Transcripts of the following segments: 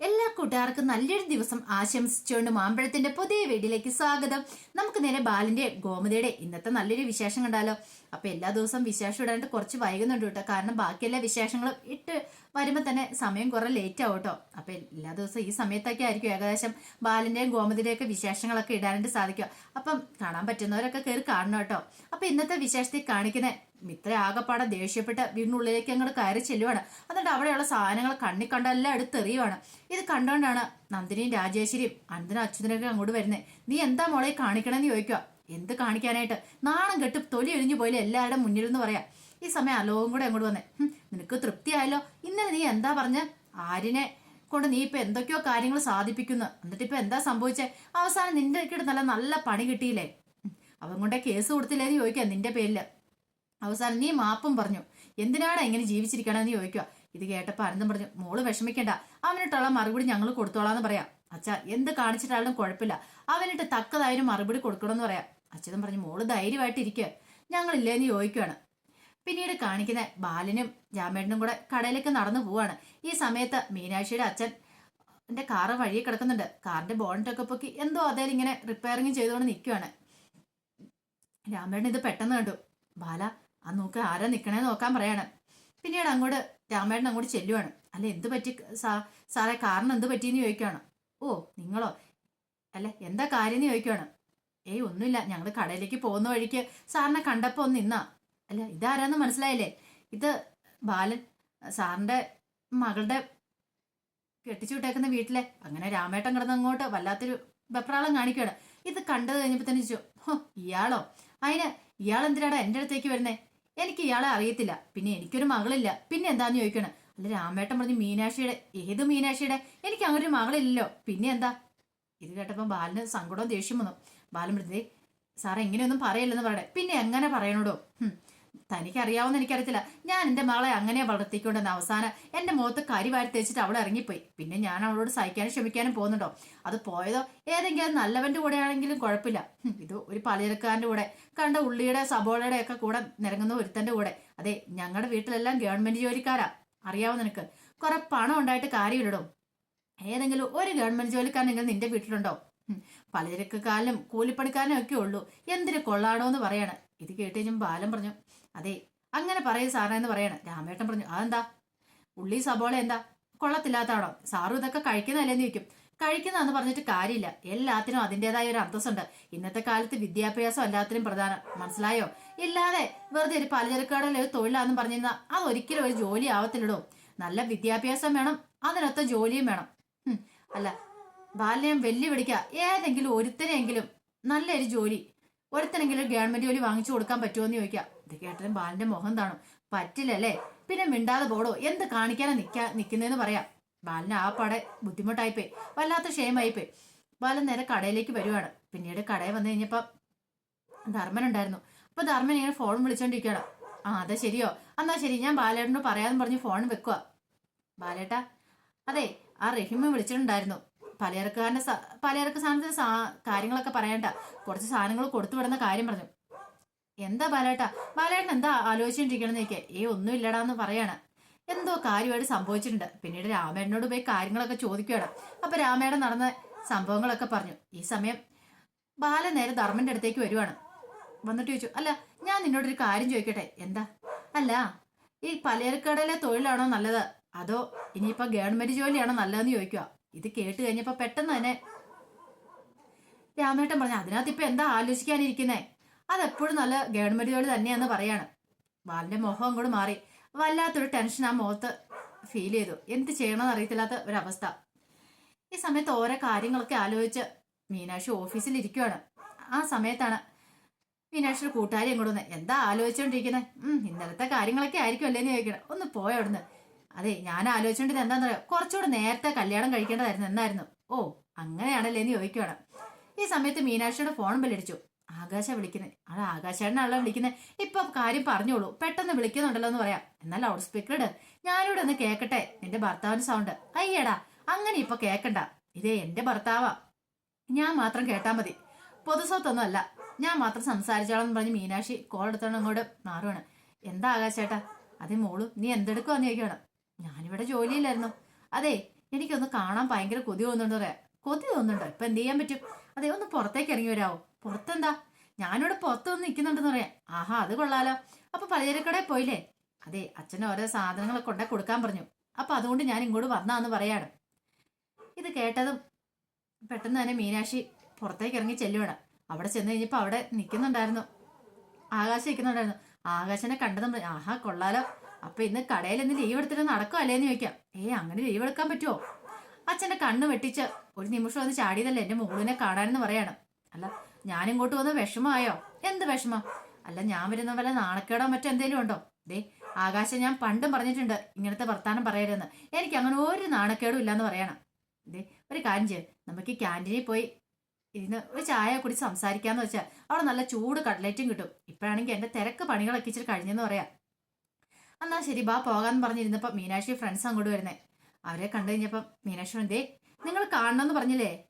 എല്ലാ കൂട്ടുകാർക്കും നല്ലൊരു ദിവസം ആശംസിച്ചുകൊണ്ട് മാമ്പഴത്തിന്റെ പുതിയ വീഡിയോയിലേക്ക് സ്വാഗതം. നമുക്ക് നേരെ ബാലിന്റെ ഗോമതിയുടെ ഇന്നത്തെ നല്ലൊരു വിശേഷം കണ്ടാലോ? അപ്പൊ എല്ലാ ദിവസവും വിശേഷം ഇടാനായിട്ട് കുറച്ച് വൈകുന്നുണ്ട് കേട്ടോ. കാരണം ബാക്കിയെല്ലാ വിശേഷങ്ങളും ഇട്ട് വരുമ്പോൾ തന്നെ സമയം കുറെ ലേറ്റ് ആവും കേട്ടോ. അപ്പൊ എല്ലാ ദിവസവും ഈ സമയത്തൊക്കെ ആയിരിക്കും ഏകദേശം ബാലിന്റെയും ഗോമതിയുടെയും ഒക്കെ വിശേഷങ്ങളൊക്കെ ഇടാനായിട്ട് സാധിക്കും അപ്പം കാണാൻ പറ്റുന്നവരൊക്കെ കയറി കാണണം കേട്ടോ. അപ്പൊ ഇന്നത്തെ വിശേഷത്തിൽ കാണിക്കുന്ന മിത്ര ആകപ്പാടെ ദേഷ്യപ്പെട്ട് വീടിനുള്ളിലേക്ക് അങ്ങോട്ട് കയറി ചെല്ലുവാണ്. എന്നിട്ട് അവിടെയുള്ള സാധനങ്ങൾ കണ്ണി കണ്ടെല്ലാം എടുത്തെറിയുവാണ്. ഇത് കണ്ടുകൊണ്ടാണ് നന്ദിനിയും രാജേശ്വരിയും അനന്തനും അച്യുതനൊക്കെ അങ്ങോട്ട് വരുന്നത് നീ എന്താ മോളെ കാണിക്കണമെന്ന് ചോദിക്കുക എന്ത് കാണിക്കാനായിട്ട്? നാണം കെട്ട് തൊലി ഒഴിഞ്ഞു പോലെ എല്ലാവരുടെ മുന്നിൽ പറയാം. ഈ സമയം അലോകം കൂടെ അങ്ങോട്ട് വന്നേ. "ഹും, നിനക്ക് തൃപ്തിയായല്ലോ. ഇന്നലെ നീ എന്താ പറഞ്ഞ? ആരിനെ കൊണ്ട് നീ ഇപ്പൊ എന്തൊക്കെയോ കാര്യങ്ങൾ സാധിപ്പിക്കുന്നു. എന്നിട്ട് ഇപ്പൊ എന്താ സംഭവിച്ചേ? അവസാനം നിന്റെ കിട്ടുന്ന നല്ല പണി കിട്ടിയില്ലേ? "ഹും, അവൻ കൊണ്ടേ കേസ് കൊടുത്തില്ലേന്ന് ചോദിക്കാം നിന്റെ പേരിൽ. അവസാനം നീ മാപ്പും പറഞ്ഞു. എന്തിനാണ് ഇങ്ങനെ ജീവിച്ചിരിക്കണമെന്ന് ചോദിക്കുക. ഇത് കേട്ടപ്പോൾ അനന്തം പറഞ്ഞു മോൾ വിഷമിക്കേണ്ട. അവനിട്ടുള്ള മറുപടി ഞങ്ങൾ കൊടുത്തോളാന്ന് പറയാം. അച്ഛ എന്ത് കാണിച്ചിട്ടാലും കുഴപ്പമില്ല. അവനിട്ട് തക്കതായൊരു മറുപടി കൊടുക്കണമെന്ന് പറയാം. അച്ഛനും പറഞ്ഞു മോൾ ധൈര്യമായിട്ടിരിക്കുക ഞങ്ങളില്ലേന്ന് ചോദിക്കുകയാണ് പിന്നീട് കാണിക്കുന്ന ബാലനും ജാമേട്ടനും കൂടെ കടയിലേക്ക് നടന്നു പോവാണ്. ഈ സമയത്ത് മീനാക്ഷിയുടെ അച്ഛൻ എന്റെ കാറ് വഴിയെ കിടക്കുന്നുണ്ട്. കാറിന്റെ ബോണറ്റൊക്കെ പൊക്കി എന്തോ അതേ ഇങ്ങനെ റിപ്പയറിങ് ചെയ്തുകൊണ്ട് നിൽക്കുകയാണ് രാമേട്ടൻ ഇത് പെട്ടെന്ന് കണ്ടു. ബാല ആ നോക്ക് ആരാ നിക്കണേ നോക്കാൻ പറയാണ്. പിന്നീട് അങ്ങോട്ട് രാമേട്ടൻ അങ്ങോട്ട് ചെല്ലുവാണ്. അല്ല എന്ത് പറ്റി? സാ സാറേ കാരണം എന്ത് പറ്റിയെന്ന് ചോദിക്കുകയാണ് ഓ നിങ്ങളോ? അല്ല എന്താ കാര്യം എന്ന് ചോദിക്കുകയാണ് ഏയ് ഒന്നുമില്ല. ഞങ്ങൾ കടയിലേക്ക് പോകുന്ന വഴിക്ക് സാറിനെ കണ്ടപ്പോൾ ഒന്ന് നിന്നാ. അല്ല ഇതാരാന്ന് മനസ്സിലായില്ലേ? ഇത് ബാലൻ സാറിന്റെ മകളുടെ കെട്ടിച്ചു വിട്ടേക്കുന്ന വീട്ടിലെ അങ്ങനെ രാമേട്ടൻ കിടന്ന് അങ്ങോട്ട് വല്ലാത്തൊരു വെപ്രാളം കാണിക്കുകയാണ് ഇത് കണ്ടത് കഴിഞ്ഞപ്പോൾ തന്നെ ചോദിച്ചു ഇയാളോ? അതിന് ഇയാൾ എന്തിനാടാ എന്റെ അടുത്തേക്ക് വരുന്നേ? എനിക്ക് ഇയാളെ അറിയത്തില്ല. പിന്നെ എനിക്കൊരു മകളില്ല. പിന്നെ എന്താന്ന് ചോദിക്കണം? അല്ല രാമേട്ടൻ പറഞ്ഞു മീനാക്ഷിയുടെ ഏത് മീനാക്ഷിയുടെ? എനിക്ക് അങ്ങനെ ഒരു മകളില്ലല്ലോ. പിന്നെ എന്താ? ഇത് കേട്ടപ്പോ ബാലിന് സങ്കടവും ദേഷ്യം വന്നു. ബാലൻ സാറേ ഇങ്ങനെയൊന്നും പറയില്ലെന്ന് പറയണേ. പിന്നെ എങ്ങനെ പറയണോടോ? ഹും, തനിക്ക് അറിയാവുന്ന എനിക്കറിയത്തില്ല. ഞാൻ എന്റെ മകളെ അങ്ങനെ വളർത്തിക്കൊണ്ടെന്ന് അവസാനം എന്റെ മുഖത്ത് കരി വാരി തേച്ചിട്ട് അവൾ ഇറങ്ങിപ്പോയി. പിന്നെ ഞാൻ അവളോട് സഹിക്കാനും ക്ഷമിക്കാനും പോകുന്നുണ്ടോ? അത് പോയതോ? ഏതെങ്കിലും നല്ലവന്റെ കൂടെ ആണെങ്കിലും കുഴപ്പമില്ല. ഇത് ഒരു പലചരക്കാരന്റെ കൂടെ. കണ്ട ഉള്ളിയുടെ സബോളയുടെ ഒക്കെ കൂടെ നിരങ്ങുന്ന ഒരുത്തന്റെ കൂടെ. അതെ ഞങ്ങളുടെ വീട്ടിലെല്ലാം ഗവൺമെന്റ് ജോലിക്കാരാ. അറിയാവോ നിനക്ക്? കുറെ പണം ഉണ്ടായിട്ട് കാര്യമില്ലടോ. ഏതെങ്കിലും ഒരു ഗവൺമെന്റ് നിങ്ങൾ നിന്റെ വീട്ടിലുണ്ടോ? പലചരക്കാലും കൂലിപ്പണിക്കാരനും ഒക്കെ ഉള്ളൂ. എന്തിനു കൊള്ളാടോ എന്ന് പറയാണ്. ഇത് കേട്ട് കഴിഞ്ഞും ബാലൻ പറഞ്ഞു അതെ അങ്ങനെ പറയും സാറേ എന്ന് പറയണം. രാമേട്ടൻ പറഞ്ഞു അതെന്താ? ഉള്ളി സബോള എന്താ? കൊള്ളത്തില്ലാത്താണോ സാറും ഇതൊക്കെ കഴിക്കുന്നതല്ലേന്ന് ചോദിക്കും. കഴിക്കുന്നതെന്ന് പറഞ്ഞിട്ട് കാര്യമില്ല. എല്ലാത്തിനും അതിന്റെതായ ഒരു അന്തസ്സുണ്ട്. ഇന്നത്തെ കാലത്ത് വിദ്യാഭ്യാസം എല്ലാത്തിനും പ്രധാനം. മനസ്സിലായോ? ഇല്ലാതെ വെറുതെ ഒരു പലചരക്കാടല്ല ഒരു തൊഴിലാന്ന് പറഞ്ഞിരുന്നാൽ അതൊരിക്കലും ഒരു ജോലി ആവത്തില്ലടോ. നല്ല വിദ്യാഭ്യാസം വേണം അതിനൊത്ത ജോലിയും വേണം. അല്ല ബാല്യം വെല്ലുവിളിക്കുക ഏതെങ്കിലും ഒരുത്തനെങ്കിലും നല്ലൊരു ജോലി ഒരുത്തനെങ്കിലും ഗവൺമെന്റ് ജോലി വാങ്ങിച്ചു കൊടുക്കാൻ പറ്റുമോ എന്ന് ചോദിക്കാം ഇത് കേട്ടതും ബാലന്റെ മുഖം താണു. പറ്റില്ലല്ലേ? പിന്നെ മിണ്ടാതെ പോടോ. എന്ത് കാണിക്കാനാ നിക്കാ നിക്കുന്നതെന്ന് പറയാം. ബാലന് ആ പടെ ബുദ്ധിമുട്ടായിപ്പോയി. വല്ലാത്ത ക്ഷേമായിപ്പോയി ബാലൻ നേരെ കടയിലേക്ക് വരുവാണ്. പിന്നീട് കടയിൽ വന്നു കഴിഞ്ഞപ്പോ ധർമ്മൻ ഉണ്ടായിരുന്നു. അപ്പൊ ധർമ്മൻ ഇങ്ങനെ ഫോൺ വിളിച്ചോണ്ടിരിക്കുകയാണ്. ആ അതെ ശരിയോ? എന്നാ ശരി ഞാൻ ബാലേട്ടനോട് പറയാന്ന് പറഞ്ഞ് ഫോൺ വെക്കുക ബാലേട്ടാ അതെ ആ റഹീമ വിളിച്ചിട്ടുണ്ടായിരുന്നു. പലചരക്കാരന്റെ സ- പലചരക്ക് സാധനത്തിന് സാ- കാര്യങ്ങളൊക്കെ പറയണ്ട. കുറച്ച് സാധനങ്ങൾ കൊടുത്തു വിടുന്ന കാര്യം പറഞ്ഞു. എന്താ ബാലേട്ടാ? ബാലേട്ടൻ എന്താ ആലോചിച്ചോണ്ടിരിക്കണെന്ന് ചോദിക്കേ ഏ ഒന്നും ഇല്ലടാന്ന് പറയാണ്. എന്തോ കാര്യമായിട്ട് സംഭവിച്ചിട്ടുണ്ട്. പിന്നീട് രാമേട്ടനോട് പോയി കാര്യങ്ങളൊക്കെ ചോദിക്കുകയാണ്. അപ്പൊ രാമേടൻ നടന്ന സംഭവങ്ങളൊക്കെ പറഞ്ഞു. ഈ സമയം ബാല നേരെ ധർമ്മന്റെ അടുത്തേക്ക് വരുവാണ്. വന്നിട്ട് ചോദിച്ചു അല്ല ഞാൻ നിന്നോടൊരു കാര്യം ചോദിക്കട്ടെ? എന്താ? അല്ല ഈ പലചരക്കടയിലെ തൊഴിലാണോ നല്ലത്? അതോ ഇനിയിപ്പോ ഗവൺമെന്റ് ജോലിയാണോ നല്ലതെന്ന് ചോദിക്കുക ഇത് കേട്ട് കഴിഞ്ഞപ്പോ പെട്ടെന്ന് തന്നെ രാമേട്ടൻ പറഞ്ഞു അതിനകത്ത് ഇപ്പൊ എന്താ ആലോചിക്കാനിരിക്കുന്നേ? അതെപ്പോഴും നല്ല ഗവൺമെന്റ് ജോലി തന്നെയാന്ന് പറയാണ്. ബാലിന്റെ മുഖം അങ്ങോട്ട് മാറി. വല്ലാത്തൊരു ടെൻഷൻ ആ മുഖത്ത് ഫീൽ ചെയ്തു. എന്ത് ചെയ്യണമെന്ന് അറിയത്തില്ലാത്ത ഒരവസ്ഥ. ഈ സമയത്ത് ഓരോ കാര്യങ്ങളൊക്കെ ആലോചിച്ച് മീനാക്ഷി ഓഫീസിൽ ഇരിക്കുവാണ്. ആ സമയത്താണ് മീനാക്ഷിയുടെ കൂട്ടുകാരി അങ്ങോട്ട് എന്താ ആലോചിച്ചോണ്ടിരിക്കുന്നത് ഉം ഇന്നലത്തെ കാര്യങ്ങളൊക്കെ ആയിരിക്കും അല്ലേന്ന് ചോദിക്കണം. ഒന്ന് പോയ അവിടുന്ന്. അതെ ഞാൻ ആലോചിച്ചോണ്ടിരുന്നത് എന്താണെന്ന് പറയാം കുറച്ചുകൂടെ നേരത്തെ കല്യാണം കഴിക്കേണ്ടതായിരുന്നു എന്നായിരുന്നു. ഓ അങ്ങനെയാണല്ലേ എന്ന് ചോദിക്കുവാണ്. ഈ സമയത്ത് മീനാക്ഷിയുടെ ഫോൺ ബെല്ലടിച്ചു. ആകാശ വിളിക്കുന്നത് അത് ആകാശേട്ടനാണല്ലോ വിളിക്കുന്നത് ഇപ്പൊ കാര്യം പറഞ്ഞോളൂ. പെട്ടെന്ന് വിളിക്കുന്നുണ്ടല്ലോ എന്ന് പറയാം. എന്നാൽ ലൗഡ് സ്പീക്കർ ഞാനിവിടെ ഒന്ന് കേക്കട്ടെ. എന്റെ ഭർത്താവിന്റെ സൗണ്ട്. അയ്യടാ അങ്ങനെ ഇപ്പൊ കേക്കണ്ട. ഇതേ എന്റെ ഭർത്താവാ. ഞാൻ മാത്രം കേട്ടാ മതി. പൊതുസ്വത്തൊന്നും അല്ല ഞാൻ മാത്രം സംസാരിച്ചോളാം പറഞ്ഞ് മീനാക്ഷി കോൾ എടുത്തോണ്ട് അങ്ങോട്ട് മാറുവാണ്. എന്താ ആകാശേട്ടാ? അതേ മോളു നീ എന്തെടുക്കുവാന്ന് ചോദിക്കണം ഞാനിവിടെ ജോലിയില്ലായിരുന്നു അതെ എനിക്കൊന്ന് കാണാൻ ഭയങ്കര കൊതി തോന്നുന്നുണ്ട് കൊതി തോന്നുന്നുണ്ടോ? ഇപ്പൊ എന്ത് ചെയ്യാൻ പറ്റും? അതെ ഒന്ന് പുറത്തേക്ക് ഇറങ്ങി വരാവോ? പുറത്തെന്താ? ഞാനിവിടെ പുറത്ത് വന്ന് നിൽക്കുന്നുണ്ടെന്ന് പറയാം. ആഹാ അത് കൊള്ളാലോ. അപ്പൊ പലചരക്കടയിൽ പോയില്ലേ? അതെ അച്ഛൻ ഓരോ സാധനങ്ങളൊക്കെ കൊണ്ടേ കൊടുക്കാൻ പറഞ്ഞു. അപ്പൊ അതുകൊണ്ട് ഞാൻ ഇങ്ങോട്ട് വന്നാന്ന് പറയാണ് ഇത് കേട്ടതും പെട്ടെന്ന് തന്നെ മീനാക്ഷി പുറത്തേക്ക് ഇറങ്ങി ചെല്ലുവാണ്. അവിടെ ചെന്ന് കഴിഞ്ഞപ്പോൾ അവിടെ നിൽക്കുന്നുണ്ടായിരുന്നു. ആകാശം നിൽക്കുന്നുണ്ടായിരുന്നു. ആകാശനെ കണ്ടതും ആഹാ കൊള്ളാലോ. അപ്പൊ ഇന്ന് കടയിൽ ഇന്ന് ലീവ് എടുത്തിട്ട് നടക്കോ അല്ലേന്ന് ചോദിക്കാം. ഏ അങ്ങനെ ലീവ് എടുക്കാൻ പറ്റുമോ അച്ഛന്റെ കണ്ണ് വെട്ടിച്ച് ഒരു നിമിഷം ഒന്ന് ചാടിയതല്ലേ എന്റെ മോളിനെ കാണാനെന്ന് പറയാണ്. അല്ല ഞാൻ ഇങ്ങോട്ട് വന്ന് വിഷമമായോ? എന്ത് വിഷമം? അല്ല ഞാൻ വരുന്ന വല്ല നാണക്കേടോ മറ്റോ എന്തേലും ഉണ്ടോ? ദേ ആകാശം ഞാൻ പണ്ടും പറഞ്ഞിട്ടുണ്ട് ഇങ്ങനത്തെ വർത്താനം പറയരുതെന്ന്. എനിക്ക് അങ്ങനെ ഒരു നാണക്കേടും ഇല്ലാന്ന് പറയണം. ദേ ഒരു കാര്യം ചെയ്യും. നമുക്ക് ക്യാന്റീനിൽ പോയി ഇരുന്ന് ഒരു ചായ കുടി സംസാരിക്കാന്ന് വെച്ചാൽ അവിടെ നല്ല ചൂട് കട്ട്ലറ്റും കിട്ടും. ഇപ്പോഴാണെങ്കിൽ എന്റെ തിരക്ക് പണികളൊക്കെ ഇച്ചിരി കഴിഞ്ഞെന്ന് പറയാം. എന്നാ ശരി ബാ പോകാന്ന് പറഞ്ഞിരുന്നപ്പോ മീനാക്ഷി ഫ്രണ്ട്സ് അങ്ങോട്ട് വരുന്നേ. അവരെ കണ്ടു കഴിഞ്ഞപ്പോ മീനാക്ഷി എന്തേ നിങ്ങൾ കാണണമെന്ന് പറഞ്ഞില്ലേ?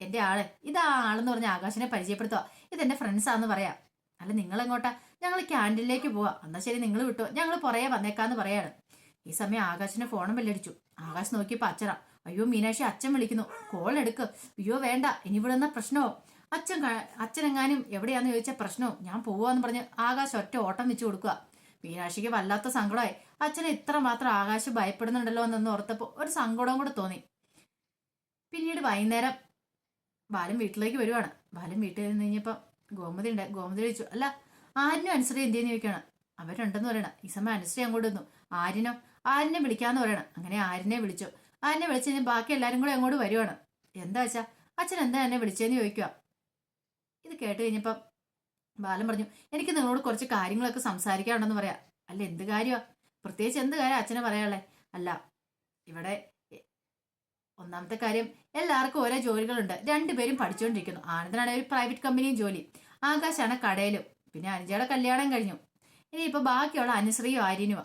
എന്റെ ആൾ ഇതാ ആളെന്ന് പറഞ്ഞ ആകാശിനെ പരിചയപ്പെടുത്തുക ഇതെന്റെ ഫ്രണ്ട്സാന്ന് പറയാ. അല്ല നിങ്ങൾ എങ്ങോട്ടാ ഞങ്ങൾ ക്യാന്റീനിലേക്ക് പോവാ. എന്നാ ശരി നിങ്ങൾ വിട്ടു. ഞങ്ങൾ പുറകെ വന്നേക്കാന്ന് പറയാണ്. ഈ സമയം ആകാശിന് ഫോണും വെല്ലടിച്ചു ആകാശ് നോക്കിയപ്പോ അച്ഛനാ. അയ്യോ മീനാക്ഷി അച്ഛൻ വിളിക്കുന്നു. കോൾ എടുക്ക്. അയ്യോ വേണ്ട. ഇനി ഇവിടെ നിന്ന പ്രശ്നമോ അച്ഛൻ അച്ഛനെങ്ങാനും എവിടെയാന്ന് ചോദിച്ച പ്രശ്നവും. ഞാൻ പോവാന്ന് പറഞ്ഞ് ആകാശ് ഒറ്റ ഓട്ടം വെച്ച് കൊടുക്കുക മീനാക്ഷിക്ക് വല്ലാത്ത സങ്കടമായി. അച്ഛനെ ഇത്ര മാത്രം ആകാശ് ഭയപ്പെടുന്നുണ്ടല്ലോ എന്നൊന്ന് ഓർത്തപ്പോൾ ഒരു സങ്കടവും കൂടെ തോന്നി. പിന്നീട് വൈകുന്നേരം ബാലൻ വീട്ടിലേക്ക് വരുവാണ്. ബാലൻ വീട്ടിൽ നിന്ന് കഴിഞ്ഞപ്പോൾ ഗോമതി ഉണ്ട്. ഗോമതി ചോദിച്ചു അല്ല ആരിനും അനുസരി ചെയ്യുന്ന? ചോദിക്കണം അവരുണ്ടെന്ന് പറയണം. ഈ സമയം അനുസരി അങ്ങോട്ട് വന്നു. ആരിനോ ആരിനെ വിളിക്കാന്ന് പറയണം. അങ്ങനെ ആരിനെ വിളിച്ചു. ആരിനെ വിളിച്ചു കഴിഞ്ഞാൽ ബാക്കി എല്ലാവരും കൂടെ അങ്ങോട്ട് വരുവാണ്. എന്താ വെച്ചാ അച്ഛൻ എന്താ എന്നെ വിളിച്ചതെന്ന് ചോദിക്കുക ഇത് കേട്ട് കഴിഞ്ഞപ്പം ബാലൻ പറഞ്ഞു എനിക്ക് നിങ്ങളോട് കുറച്ച് കാര്യങ്ങളൊക്കെ സംസാരിക്കാനുണ്ടെന്ന് പറയാം. അല്ല എന്ത് കാര്യമാ പ്രത്യേകിച്ച് എന്ത് കാര്യം അച്ഛനെ പറയാനുള്ളേ? അല്ല ഇവിടെ ഒന്നാമത്തെ കാര്യം എല്ലാവർക്കും ഓരോ ജോലികളുണ്ട്. രണ്ടുപേരും പഠിച്ചുകൊണ്ടിരിക്കുന്നു ആനന്ദനാണ് ഒരു പ്രൈവറ്റ് കമ്പനിയും ജോലി. ആകാശാണ് കടയിലും. പിന്നെ അനുജയുടെ കല്യാണം കഴിഞ്ഞു. ഇനി ഇനിയിപ്പോൾ ബാക്കിയുള്ള അനുശ്രീയും ആര്യനുമാ.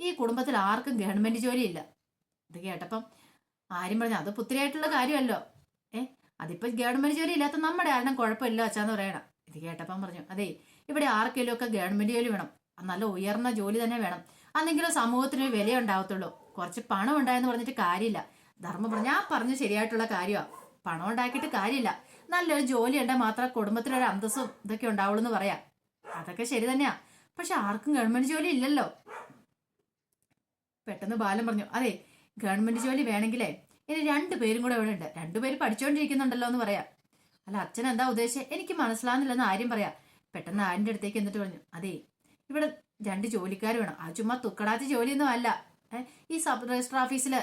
ഈ കുടുംബത്തിൽ ആർക്കും ഗവൺമെന്റ് ജോലിയില്ല. ഇത് കേട്ടപ്പം ആര്യം പറഞ്ഞു അത് പുത്തിരിയായിട്ടുള്ള കാര്യമല്ലോ. ഏഹ് അതിപ്പോ ഗവൺമെന്റ് ജോലി ഇല്ലാത്ത നമ്മുടെ ആരണം കുഴപ്പമില്ല അച്ഛാന്ന് പറയണം. ഇത് കേട്ടപ്പം പറഞ്ഞു അതെ ഇവിടെ ആർക്കെങ്കിലും ഒക്കെ ഗവൺമെന്റ് ജോലി വേണം. നല്ല ഉയർന്ന ജോലി തന്നെ വേണം. അന്നെങ്കിലും സമൂഹത്തിന് ഒരു വില ഉണ്ടാവത്തുള്ളൂ. കുറച്ച് പണം ഉണ്ടായെന്ന് പറഞ്ഞിട്ട് കാര്യമില്ല. ധർമ്മം പറഞ്ഞു ഞാൻ പറഞ്ഞു ശരിയായിട്ടുള്ള കാര്യമാണ് പണം ഉണ്ടാക്കിയിട്ട് കാര്യമില്ല. നല്ലൊരു ജോലി ഉണ്ടെങ്കിൽ മാത്രമേ കുടുംബത്തിലൊരു അന്തസ്സും ഇതൊക്കെ ഉണ്ടാവുള്ളൂ എന്ന് പറയാം. അതൊക്കെ ശരി തന്നെയാ. പക്ഷെ ആർക്കും ഗവൺമെന്റ് ജോലി ഇല്ലല്ലോ. പെട്ടെന്ന് ബാലൻ പറഞ്ഞു അതെ ഗവൺമെന്റ് ജോലി വേണമെങ്കിലേ ഇനി രണ്ടുപേരും കൂടെ ഇവിടെ ഉണ്ട്. രണ്ടുപേര് പഠിച്ചുകൊണ്ടിരിക്കുന്നുണ്ടല്ലോ എന്ന് പറയാം. അല്ല അച്ഛൻ എന്താ ഉദ്ദേശിച്ചത് എനിക്ക് മനസ്സിലാവുന്നില്ലെന്ന് ആര്യം പറയാം. പെട്ടെന്ന് ആരിന്റെ അടുത്തേക്ക് എന്നിട്ട് പറഞ്ഞു അതെ ഇവിടെ രണ്ട് ജോലിക്കാർ വേണം. ആ ചുമ്മാ തുക്കടാത്ത ജോലിയൊന്നും അല്ല. ഈ സബ് രജിസ്റ്റർ ഓഫീസിൽ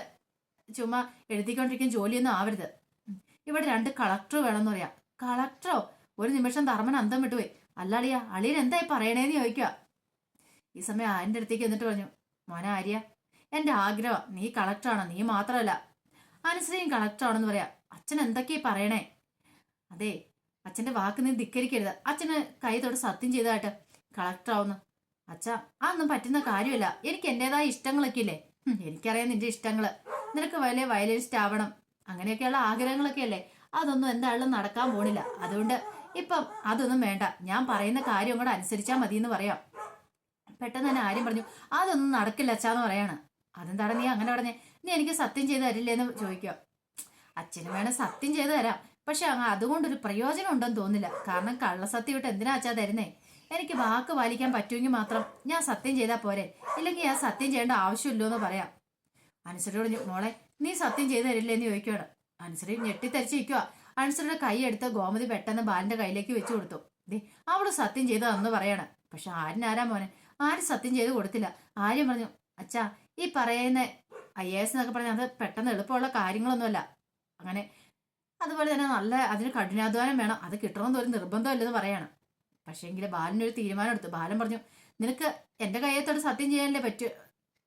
ചുമ്മാ എഴുതിക്കൊണ്ടിരിക്കുന്ന ജോലിയൊന്നും ആവരുത്. ഇവിടെ രണ്ട് കളക്ടർ വേണമെന്ന് പറയാം. കളക്ടറോ? ഒരു നിമിഷം ധർമ്മൻ അന്തം വിട്ടുപോയി. അല്ല അളിയ അളിയൻ എന്തായി പറയണേന്ന് ചോദിക്കുക ഈ സമയം ആരിന്റെ അടുത്തേക്ക് എന്നിട്ട് പറഞ്ഞു മോന ആര്യ എന്റെ ആഗ്രഹം നീ കളക്ടറാണോ നീ മാത്രമല്ല അനുശ്രീയും കളക്ടറാണെന്ന് പറയാം. അച്ഛൻ എന്തൊക്കെയാ പറയണേ? അതെ അച്ഛന്റെ വാക്ക് നീ ധിക്കരിക്കരുത്. അച്ഛന് കൈതോട് സത്യം ചെയ്തതായിട്ട് കളക്ടർ ആവുന്നു. അച്ഛാ അതൊന്നും പറ്റുന്ന കാര്യമല്ല. എനിക്ക് എന്റേതായ ഇഷ്ടങ്ങളൊക്കെ ഇല്ലേ? എനിക്കറിയാം നിന്റെ ഇഷ്ടങ്ങൾ. നിനക്ക് വലിയ വയലിനിസ്റ്റ് ആവണം. അങ്ങനെയൊക്കെയുള്ള ആഗ്രഹങ്ങളൊക്കെ അല്ലേ അതൊന്നും എന്തായാലും നടക്കാൻ പോണില്ല. അതുകൊണ്ട് ഇപ്പം അതൊന്നും വേണ്ട. ഞാൻ പറയുന്ന കാര്യം കൂടെ അനുസരിച്ചാൽ മതി എന്ന് പറയാം. പെട്ടെന്ന് തന്നെ ആര്യം പറഞ്ഞു അതൊന്നും നടക്കില്ല അച്ഛാന്ന് പറയാണ്. അതെന്താണ് നീ അങ്ങനെ പറഞ്ഞേ? നീ എനിക്ക് സത്യം ചെയ്ത് തരില്ലേ? എന്ന് ചോദിക്കുക. അച്ഛനും വേണം സത്യം ചെയ്ത് തരാം. പക്ഷെ അങ്ങ് അതുകൊണ്ടൊരു പ്രയോജനം ഉണ്ടെന്ന് തോന്നില്ല. കാരണം കള്ളസത്യം ഇട്ട് എന്തിനാ അച്ഛാ തരുന്നേ? എനിക്ക് വാക്ക് പാലിക്കാൻ പറ്റുമെങ്കിൽ മാത്രം ഞാൻ സത്യം ചെയ്താൽ പോരെ. ഇല്ലെങ്കിൽ ഞാൻ സത്യം ചെയ്യേണ്ട ആവശ്യമില്ലോ എന്ന് പറയാം അനുസരിയോട് മോളെ നീ സത്യം ചെയ്ത് തരില്ലേ എന്ന് ചോദിക്കുകയാണ്. അനുസരി ഞെട്ടിത്തരിച്ചിരിക്കുക അനുസരിയുടെ കൈ എടുത്ത് ഗോമതി പെട്ടെന്ന് ബാലിന്റെ കയ്യിലേക്ക് വെച്ചു കൊടുത്തു. ദേ അവൾ സത്യം ചെയ്തതെന്ന് പറയാണ്. പക്ഷെ ആരും ആരാ മോനെ? ആരും സത്യം ചെയ്ത് കൊടുത്തില്ല. ആര്യം പറഞ്ഞു അച്ഛാ ഈ പറയുന്ന ഐ എ എസ് എന്നൊക്കെ പറഞ്ഞാൽ അത് പെട്ടെന്ന് എളുപ്പമുള്ള കാര്യങ്ങളൊന്നുമല്ല. അങ്ങനെ അതുപോലെ തന്നെ നല്ല അതിന് കഠിനാധ്വാനം വേണം. അത് കിട്ടണമെന്ന് ഒരു നിർബന്ധമല്ലെന്ന് പറയാണ്. പക്ഷേങ്കിൽ ബാലനൊരു തീരുമാനം എടുത്തു. ബാലൻ പറഞ്ഞു നിനക്ക് എന്റെ കയ്യത്തോട് സത്യം ചെയ്യാനല്ലേ പറ്റു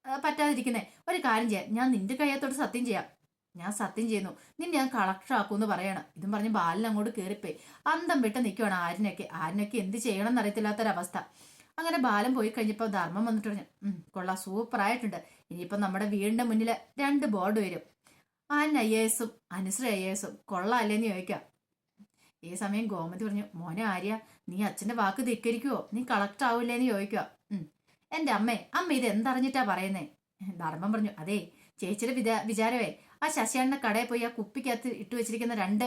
പറ്റാതിരിക്കുന്നേ? ഒരു കാര്യം ചെയ്യാം. ഞാൻ നിന്റെ കയ്യത്തോട് സത്യം ചെയ്യാം. ഞാൻ സത്യം ചെയ്യുന്നു. നിന്നെ ഞാൻ കളക്ടർ ആക്കൂന്ന് പറയണം. ഇതും പറഞ്ഞ് ബാലൻ അങ്ങോട്ട് കയറിപ്പോയി അന്തം വിട്ട് നിൽക്കുവാണ് ആരിനൊക്കെ ആരിനൊക്കെ എന്ത് ചെയ്യണം എന്നറിയത്തില്ലാത്തൊരവസ്ഥ അങ്ങനെ ബാലൻ പോയി കഴിഞ്ഞപ്പോൾ ധർമ്മം വന്നിട്ട് പറഞ്ഞു "ഉം, കൊള്ളാം. സൂപ്പറായിട്ടുണ്ട്. ഇനിയിപ്പോൾ നമ്മുടെ വീടിന്റെ മുന്നിൽ രണ്ട് ബോർഡ് വരും. ആൻ ഐ എസും അനുശ്രീ ഐ എ എസും കൊള്ളാല്ലേന്ന് ചോദിക്കാം ഈ സമയം ഗോമതി പറഞ്ഞു മോനെ ആര്യ നീ അച്ഛന്റെ വാക്ക് ധിക്കരിക്കുവോ? നീ കളക്ട് ആവില്ലേന്ന് ചോദിക്കുക. ഉം. എന്റെ അമ്മേ അമ്മ ഇത് എന്തറിഞ്ഞിട്ടാ പറയുന്നേ? ധർമ്മം പറഞ്ഞു അതേ ചേച്ചിയുടെ വിചാ വിചാരമേ ആ ശശിയാണിന്റെ കടയിൽ പോയി ആ കുപ്പിക്കകത്ത് ഇട്ട് വെച്ചിരിക്കുന്ന രണ്ട്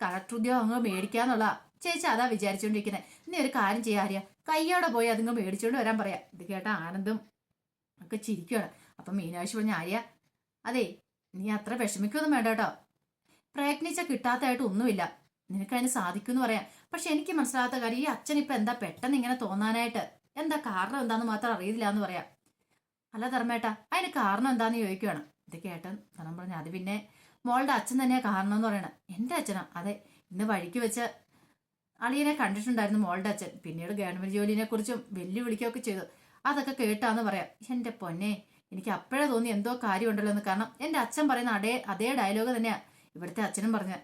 കളക്ടർ ഉദ്യോഗം അങ്ങ് മേടിക്കാന്നുള്ള ചേച്ചി അതാ വിചാരിച്ചുകൊണ്ടിരിക്കുന്നത് നീ ഒരു കാര്യം ചെയ്യാ ആര്യ കയ്യോടെ പോയി അതിങ്ങ് മേടിച്ചുകൊണ്ട് വരാൻ പറയാം. ഇത് കേട്ട ആനന്ദം ഒക്കെ ചിരിക്കുകയാണ് അപ്പം മീനാക്ഷി പറഞ്ഞ ആര്യ അതെ നീ അത്ര വിഷമിക്കൊന്നും വേണ്ട കേട്ടോ. പ്രയത്നിച്ച കിട്ടാത്തതായിട്ട് ഒന്നുമില്ല. നിനക്കതിന് സാധിക്കുമെന്ന് പറയാം. പക്ഷെ എനിക്ക് മനസ്സിലാകാത്ത കാര്യം ഈ അച്ഛൻ ഇപ്പൊ എന്താ പെട്ടെന്ന് ഇങ്ങനെ തോന്നാനായിട്ട്? എന്താ കാരണം എന്താന്ന് മാത്രം അറിയില്ല എന്ന് പറയാം. അല്ല ധർമ്മേട്ടാ അതിന് കാരണം എന്താന്ന് ചോദിക്കുകയാണ് ഇത് കേട്ടൻ ധർമ്മം പറഞ്ഞു അത് പിന്നെ മോളുടെ അച്ഛൻ തന്നെയാ കാരണം എന്ന് പറയണത് എന്റെ അച്ഛനാ അതെ. ഇന്ന് വഴിക്ക് വെച്ച് അളിയനെ കണ്ടിട്ടുണ്ടായിരുന്നു മോളുടെ അച്ഛൻ. പിന്നീട് ഗവൺമെന്റ് ജോലിനെ കുറിച്ചും വെല്ലുവിളിക്കുകയൊക്കെ ചെയ്തു. അതൊക്കെ കേട്ടാന്ന് പറയാം. എന്റെ പൊന്നെ എനിക്ക് അപ്പോഴേ തോന്നി എന്തോ കാര്യമുണ്ടല്ലോ എന്ന്. കാരണം എന്റെ അച്ഛൻ പറയുന്ന അതേ അതേ ഡയലോഗ് തന്നെയാ ഇവിടുത്തെ അച്ഛനും പറഞ്ഞ.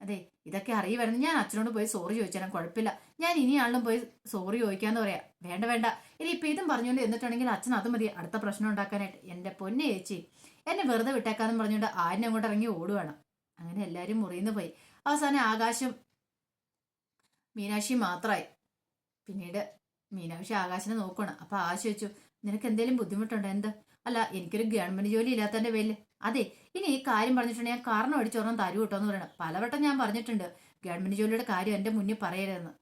അതെ ഇതൊക്കെ അറിയുമായിരുന്നു. ഞാൻ അച്ഛനോട് പോയി സോറി ചോദിച്ചാലും കുഴപ്പമില്ല. ഞാൻ ഇനി ഇനിയാളിലും പോയി സോറി ചോദിക്കാന്ന് പറയാം. വേണ്ട വേണ്ട. ഇനി ഇപ്പൊ ഇതും പറഞ്ഞുകൊണ്ട് എന്നിട്ടുണ്ടെങ്കിൽ അച്ഛൻ അത് മതി. അടുത്ത പ്രശ്നം ഉണ്ടാക്കാനായിട്ട്. എന്റെ പൊന്നെ ചേച്ചി എന്നെ വെറുതെ വിട്ടേക്കാന്നും പറഞ്ഞുകൊണ്ട് ആരിനെ അങ്ങോട്ട് ഇറങ്ങി ഓടുവാണ്. അങ്ങനെ എല്ലാരും മുറിയുന്നു പോയി. അവസാനം ആകാശം മീനാക്ഷി മാത്രമായി പിന്നീട് മീനാക്ഷി ആകാശിനെ നോക്കണം അപ്പൊ ആശ വെച്ചു നിനക്ക് എന്തെങ്കിലും ബുദ്ധിമുട്ടുണ്ടോ? എന്ത്? അല്ല എനിക്കൊരു ഗവൺമെന്റ് ജോലി ഇല്ലാത്തതിന്റെ പേരിൽ അതെ ഇനി ഈ കാര്യം പറഞ്ഞിട്ടുണ്ടെങ്കിൽ ഞാൻ കാരണം അടിച്ചോർണം തരൂ കേട്ടോ എന്ന് പറയണം. പലവട്ടം ഞാൻ പറഞ്ഞിട്ടുണ്ട് ഗവൺമെന്റ് ജോലിയുടെ കാര്യം എന്റെ മുന്നിൽ പറയരുതെന്ന്.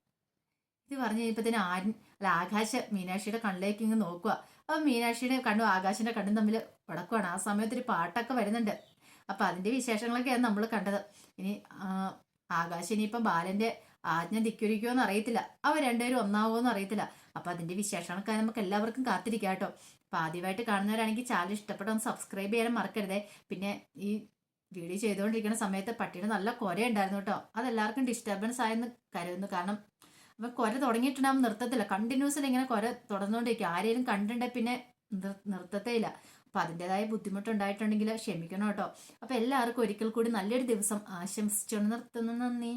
ഇത് പറഞ്ഞു തന്നെ ആര്യൻ അല്ല ആകാശ മീനാക്ഷിയുടെ കണ്ണിലേക്ക് ഇങ്ങ് നോക്കുക അപ്പൊ മീനാക്ഷിയുടെ കണ്ണും ആകാശിന്റെ കണ്ണും തമ്മിൽ ഉടക്കുവാണ് ആ സമയത്ത് ഒരു പാട്ടൊക്കെ വരുന്നുണ്ട്. അപ്പൊ അതിന്റെ വിശേഷങ്ങളൊക്കെയാണ് നമ്മൾ കണ്ടത്. ഇനി ആകാശ ഇനിയിപ്പം ബാലന്റെ ആജ്ഞ ധിക്കരിക്കുമോ അറിയത്തില്ല. അവർ രണ്ടുപേരും ഒന്നാവുമോ അറിയത്തില്ല. അപ്പൊ അതിന്റെ വിശേഷങ്ങളൊക്കെ നമുക്ക് എല്ലാവർക്കും കാത്തിരിക്കാം കേട്ടോ. അപ്പൊ ആദ്യമായിട്ട് കാണുന്നവരാണെങ്കിൽ ചാനൽ ഇഷ്ടപ്പെട്ട ഒന്ന് സബ്സ്ക്രൈബ് ചെയ്യാൻ മറക്കരുത്. പിന്നെ ഈ വീഡിയോ ചെയ്തുകൊണ്ടിരിക്കുന്ന സമയത്ത് പട്ടിയുടെ നല്ല കൊര ഉണ്ടായിരുന്നു കേട്ടോ. അതെല്ലാവർക്കും ഡിസ്റ്റർബൻസ് ആയെന്ന് കരുതുന്നു. കാരണം അപ്പൊ കൊര തുടങ്ങിയിട്ടുണ്ടാകുമ്പോൾ നിർത്തത്തില്ല കണ്ടിന്യൂസിൽ ഇങ്ങനെ കൊര തുടർന്നുകൊണ്ടിരിക്കും. ആരെയും കണ്ടിട്ടുണ്ടെ പിന്നെ നിർ- നിർത്തത്തേ ഇല്ല അപ്പൊ അതിന്റെതായ ബുദ്ധിമുട്ടുണ്ടായിട്ടുണ്ടെങ്കിൽ ക്ഷമിക്കണം കേട്ടോ. അപ്പൊ എല്ലാവർക്കും ഒരിക്കൽ കൂടി നല്ലൊരു ദിവസം ആശംസിച്ചുകൊണ്ട് നിർത്തുന്നു. നന്ദി.